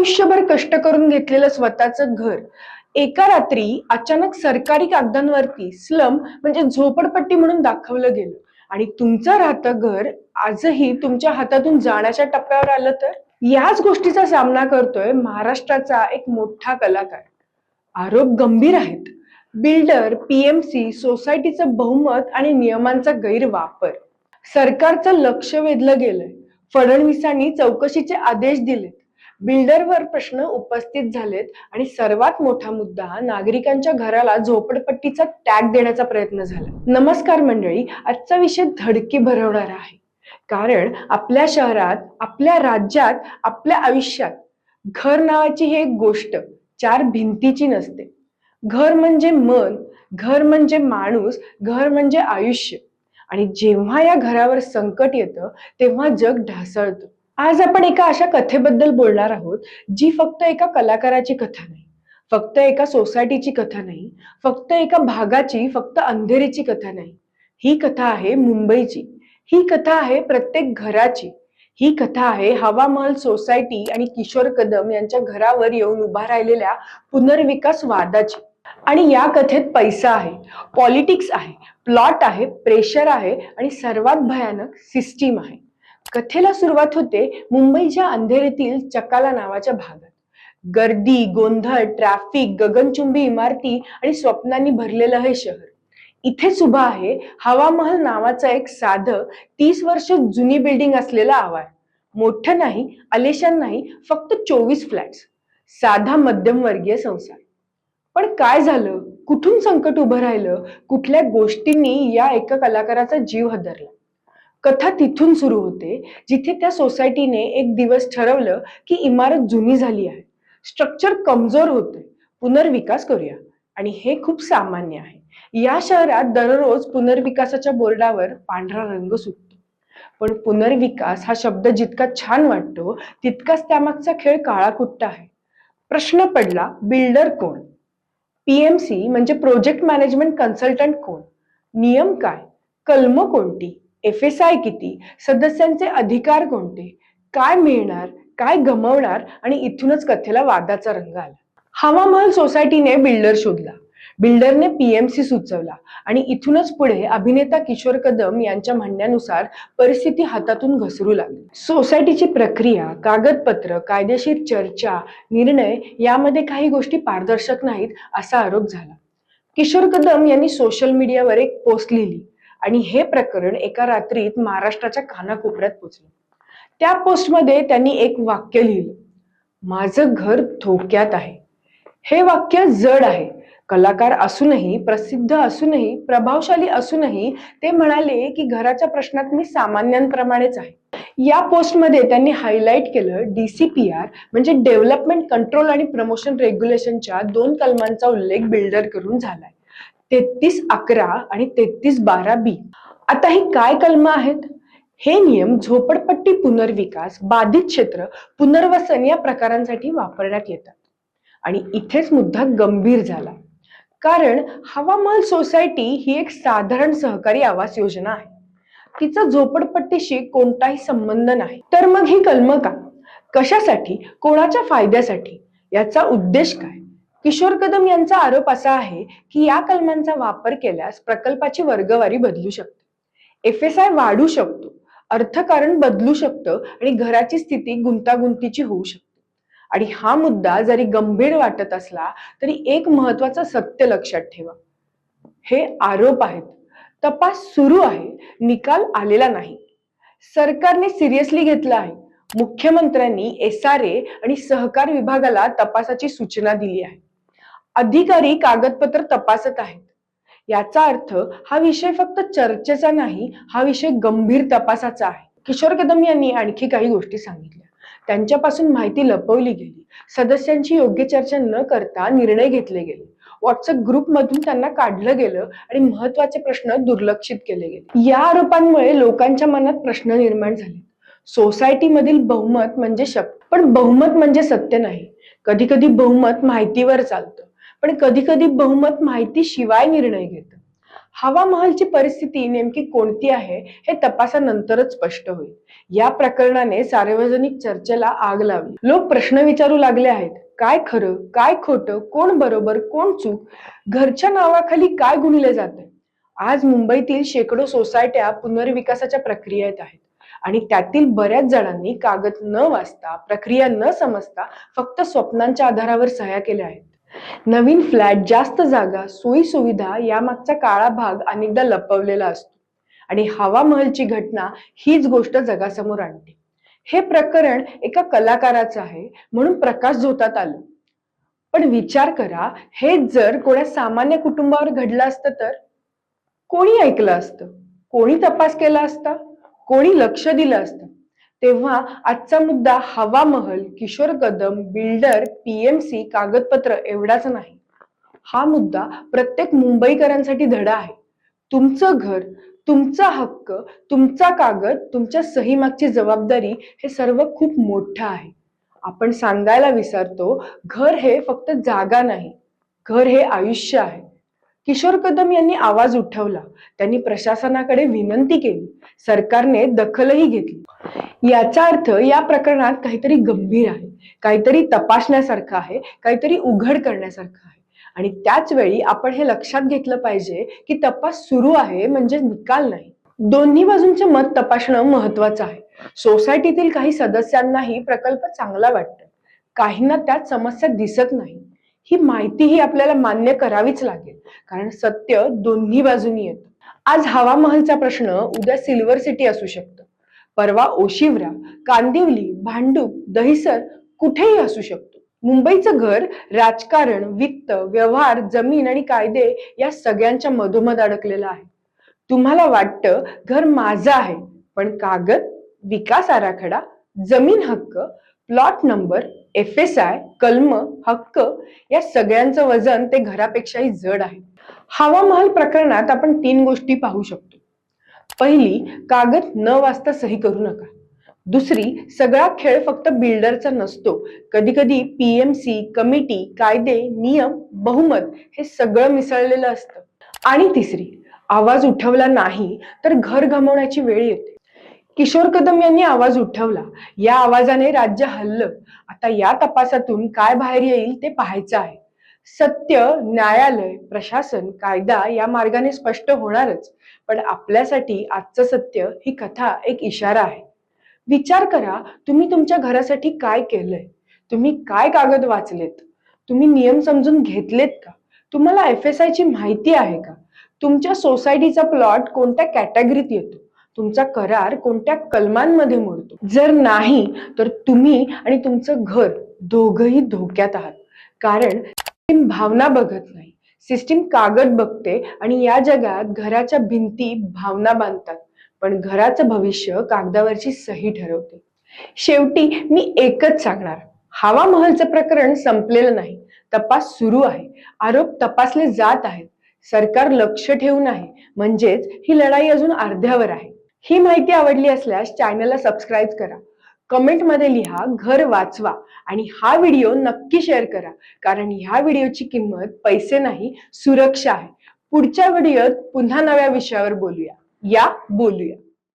आयुष्यभर कष्ट करून घेतलेलं स्वतःचं घर. एका रात्री अचानक सरकारी कागदांवरती स्लम म्हणजे झोपडपट्टी म्हणून दाखवलं गेलं. आणि तुमचं राहतं घर आजही तुमच्या हातातून जाण्याच्या टप्प्यावर आलं तर? याच गोष्टीचा सामना करतोय महाराष्ट्राचा एक मोठा कलाकार. आरोप गंभीर आहेत. बिल्डर पीएमसी सोसायटीचं बहुमत आणि नियमांचा गैरवापर. सरकारचं लक्ष वेधलं गेलंय. फडणवीसांनी चौकशीचे आदेश दिलेत बिल्डरवर प्रश्न उपस्थित झालेत आणि सर्वात मोठा मुद्दा नागरिकांच्या घराला झोपडपट्टीचा टॅग देण्याचा प्रयत्न झाला. नमस्कार मंडळी आजचा विषय धडकी भरवणारा आहे. कारण आपल्या शहरात आपल्या राज्यात आपल्या आयुष्यात घर नावाची ही एक गोष्ट चार भिंतीची नसते. घर म्हणजे मन घर म्हणजे माणूस घर म्हणजे आयुष्य. आणि जेव्हा या घरावर संकट येतं तेव्हा जग ढासळतं. आज आपण एका अशा कथेबद्दल बोलणार आहोत जी फक्त एका कलाकाराची कथा नाही फक्त एका सोसायटीची कथा नाही फक्त एका भागाची फक्त अंधेरीची कथा नाही. ही कथा आहे मुंबईची. ही कथा आहे प्रत्येक घराची. ही कथा आहे हवामहल सोसायटी आणि किशोर कदम यांच्या घरावर येऊन उभा राहिलेल्या पुनर्विकास वादाची. आणि या कथेत पैसा आहे पॉलिटिक्स आहे प्लॉट आहे प्रेशर आहे आणि सर्वात भयानक सिस्टीम आहे. कथेला सुरुवात होते मुंबईच्या अंधेरीतील चकाला नावाच्या भागात. गर्दी गोंधळ ट्रॅफिक गगनचुंबी इमारती आणि स्वप्नांनी भरलेलं हे शहर. इथेच उभा आहे. हवामहल नावाचा एक साधं तीस वर्ष जुनी बिल्डिंग असलेला आवार मोठं नाही आलेशान नाही फक्त चोवीस फ्लॅट्स साधा मध्यमवर्गीय संसार. पण काय झालं? कुठून संकट उभं राहिलं? कुठल्या गोष्टींनी या एका कलाकाराचा जीव हदरला? कथा तिथून सुरू होते जिथे त्या सोसायटीने एक दिवस ठरवलं की इमारत जुनी झाली आहे. स्ट्रक्चर कमजोर होते पुनर्विकास करूया. आणि हे खूप सामान्य आहे. या शहरात दररोज पुनर्विकासाच्या बोर्डावर पांढरा रंग सुटतो. पण पुनर्विकास हा शब्द जितका छान वाटतो तितकाच त्यामागचा खेळ काळाकुट्ट आहे. प्रश्न पडला बिल्डर कोण? पीएमसी म्हणजे प्रोजेक्ट मॅनेजमेंट कन्सल्टंट कोण? नियम काय? कलम कोणती? एफ एस आय किती? सदस्यांचे अधिकार कोणते? काय मिळणार? काय गमवणार? आणि इथूनच कथेला वादाचा रंग आला. हवामहल सोसायटीने बिल्डर शोधला. बिल्डरने पीएमसी सुचवला. आणि इथूनच पुढे अभिनेता किशोर कदम यांच्या म्हणण्यानुसार परिस्थिती हातातून घसरू लागली. सोसायटीची प्रक्रिया कागदपत्र कायदेशीर चर्चा निर्णय यामध्ये काही गोष्टी पारदर्शक नाहीत असा आरोप झाला. किशोर कदम यांनी सोशल मीडियावर एक पोस्ट लिहिली. आणि हे प्रकरण एका रात्रीत महाराष्ट्राच्या कानाकोपऱ्यात पोचलं. त्या पोस्टमध्ये त्यांनी एक वाक्य लिहिलं. माझं घर धोक्यात आहे. हे वाक्य जड आहे. कलाकार असूनही प्रसिद्ध असूनही प्रभावशाली असूनही ते म्हणाले की घराच्या प्रश्नात मी सामान्यांप्रमाणेच आहे. या पोस्टमध्ये त्यांनी हायलाईट केलं डीसीपीआर म्हणजे डेव्हलपमेंट कंट्रोल आणि प्रमोशन रेग्युलेशनच्या दोन कलमांचा उल्लेख बिल्डर करून झालाय. तेहतीस अकरा आणि तेहतीस बारा बी. आता ही काय कलम आहेत? हे नियम झोपडपट्टी पुनर्विकास बाधित क्षेत्र पुनर्वसन या प्रकारांसाठी वापरण्यात येतात. आणि इथेच मुद्दा गंभीर झाला. कारण हवामहल सोसायटी ही एक साधारण सहकारी आवास योजना आहे. तिचा झोपडपट्टीशी कोणताही संबंध नाही. तर मग ही कलम का? कशासाठी? कोणाच्या फायद्यासाठी? याचा उद्देश काय? किशोर कदम यांचा आरोप असा आहे की या कलमांचा वापर केल्यास प्रकल्पाची वर्गवारी बदलू शकते. एफ एस आय वाढू शकतो अर्थकारण बदलू शकतं आणि घराची स्थिती गुंतागुंतीची होऊ शकते. आणि हा मुद्दा जरी गंभीर वाटत असला तरी एक महत्वाचं सत्य लक्षात ठेवा. हे आरोप आहेत. तपास सुरू आहे. निकाल आलेला नाही. सरकारने सिरियसली घेतला आहे. मुख्यमंत्र्यांनी एस आर ए आणि सहकार विभागाला तपासाची सूचना दिली आहे. अधिकारी कागदपत्र तपासत आहेत. याचा अर्थ हा विषय फक्त चर्चेचा नाही हा विषय गंभीर तपासाचा आहे. किशोर कदम यांनी आणखी काही गोष्टी सांगितल्या. त्यांच्यापासून माहिती लपवली गेली. सदस्यांची योग्य चर्चा न करता निर्णय घेतले गेले. व्हॉट्सअप ग्रुप मधून त्यांना काढलं गेलं आणि महत्त्वाचे प्रश्न दुर्लक्षित केले गेले. या आरोपांमुळे लोकांच्या मनात प्रश्न निर्माण झाले. सोसायटी मधील बहुमत म्हणजे शक्ती पण बहुमत म्हणजे सत्य नाही. कधी कधी बहुमत माहितीवर चालतं. पण कधी कधी बहुमत माहिती शिवाय निर्णय घेतं. हवा महलची परिस्थिती नेमकी कोणती आहे हे तपासानंतरच स्पष्ट होईल. या प्रकरणाने सार्वजनिक चर्चेला आग लावली. लोक प्रश्न विचारू लागले आहेत काय खरं काय खोटं कोण बरोबर कोण चूक घरच्या नावाखाली काय गुणले जाते? आज मुंबईतील शेकडो सोसायट्या पुनर्विकासाच्या प्रक्रियेत आहेत आणि त्यातील बऱ्याच जणांनी कागद न वाचता प्रक्रिया न समजता फक्त स्वप्नांच्या आधारावर सह्या केल्या आहेत. नवीन फ्लॅट जास्त जागा सोयी सुविधा यामागचा काळा भाग अनेकदा लपवलेला असतो. आणि हवा महलची घटना हीच गोष्ट जगासमोर आणते. हे प्रकरण एका कलाकाराचं आहे म्हणून प्रकाश झोतात आलं. पण विचार करा हेच जर कोणा सामान्य कुटुंबावर घडलं असतं तर? कोणी ऐकलं असतं? कोणी तपास केला असता? कोणी लक्ष दिलं असतं? तेव्हा आजचा मुद्दा हवा महल किशोर कदम बिल्डर पीएमसी कागदपत्र एवढाच नाही. हा मुद्दा प्रत्येक मुंबईकरांसाठी धडा आहे. तुमचं घर तुमचा हक्क तुमचा कागद तुमच्या सही मागची जबाबदारी हे सर्व खूप मोठं आहे. आपण सांगायला विसरतो घर हे फक्त जागा नाही घर हे आयुष्य आहे. किशोर कदम यांनी आवाज उठवला. त्यांनी प्रशासनाकडे विनंती केली. सरकारने दखलही घेतली. याचा अर्थ या प्रकरणात काहीतरी गंभीर आहे. काहीतरी तपासण्यासारखं आहे. काहीतरी उघड करण्यासारखं आहे. आणि त्याच वेळी आपण हे लक्षात घेतलं पाहिजे की तपास सुरू आहे म्हणजे निकाल नाही. दोन्ही बाजूंचे मत तपासणं महत्वाचं आहे. सोसायटीतील काही सदस्यांनाही प्रकल्प चांगला वाटतो काहींना त्यात समस्या दिसत नाही. ही माहितीही आपल्याला मान्य करावीच लागेल. कारण सत्य दोन्ही बाजूनी येतं. आज हवा महलचा प्रश्न उद्या सिल्वर सिटी असू शकतो. परवा ओशिवरा कांदिवली भांडूप दहिसर कुठेही असू शकतो. मुंबईचं घर राजकारण वित्त व्यवहार जमीन आणि कायदे या सगळ्यांच्या मधोमध अडकलेलं आहे. तुम्हाला वाटतं घर माझं आहे पण कागद विकास आराखडा जमीन हक्क plot number F S I कलम हक्क या सगळ्यांचं वजन ते घरापेक्षाही जड आहे. हवामहल प्रकरणात आपण तीन गोष्टी पाहू शकतो. पहिली कागद न वाचता सही करू नका. दुसरी सगळा खेळ फक्त बिल्डरचा नसतो. कधी कधी पीएमसी कमिटी कायदे नियम बहुमत हे सगळं मिसळलेलं असतं. आणि तिसरी आवाज उठवला नाही तर घर गमवण्याची वेळ येते. किशोर कदम यांनी आवाज उठवला. या आवाजाने राज्य हल्लं. आता या तपासातून काय बाहेर येईल ते पाहायचं आहे. सत्य न्यायालय प्रशासन कायदा या मार्गाने स्पष्ट होणारच. पण आपल्यासाठी आजचं सत्य ही कथा एक इशारा आहे. विचार करा तुम्ही तुमच्या घरासाठी काय केलंय? तुम्ही काय कागद वाचलेत? तुम्ही नियम समजून घेतलेत का? तुम्हाला एफ एस आय ची माहिती आहे का? तुमच्या सोसायटीचा प्लॉट कोणत्या कॅटेगरीत येतो? तुमचा करार कोणत्या कलमांमध्ये मोडतो? जर नाही तर तुम्ही आणि तुमचं घर दोघही धोक्यात आहात. कारण सिस्टीम भावना बघत नाही. सिस्टीम कागद बघते आणि या जगात घराच्या भिंती भावना बांधतात. पण घराचं भविष्य कागदावरची सही ठरवते. शेवटी मी एकच सांगणार. हवा महलचं प्रकरण संपलेलं नाही. तपास सुरू आहे. आरोप तपासले जात आहेत. सरकार लक्ष ठेवून आहे. म्हणजेच ही लढाई अजून अर्ध्यावर आहे. ही माहिती आवडली असल्यास चॅनलला सबस्क्राईब करा. कमेंटमध्ये लिहा घर वाचवा. आणि हा व्हिडिओ नक्की शेअर करा. कारण ह्या व्हिडिओची किंमत पैसे नाही सुरक्षा आहे. पुढच्या व्हिडिओत पुन्हा नव्या विषयावर बोलूया. या बोलूया.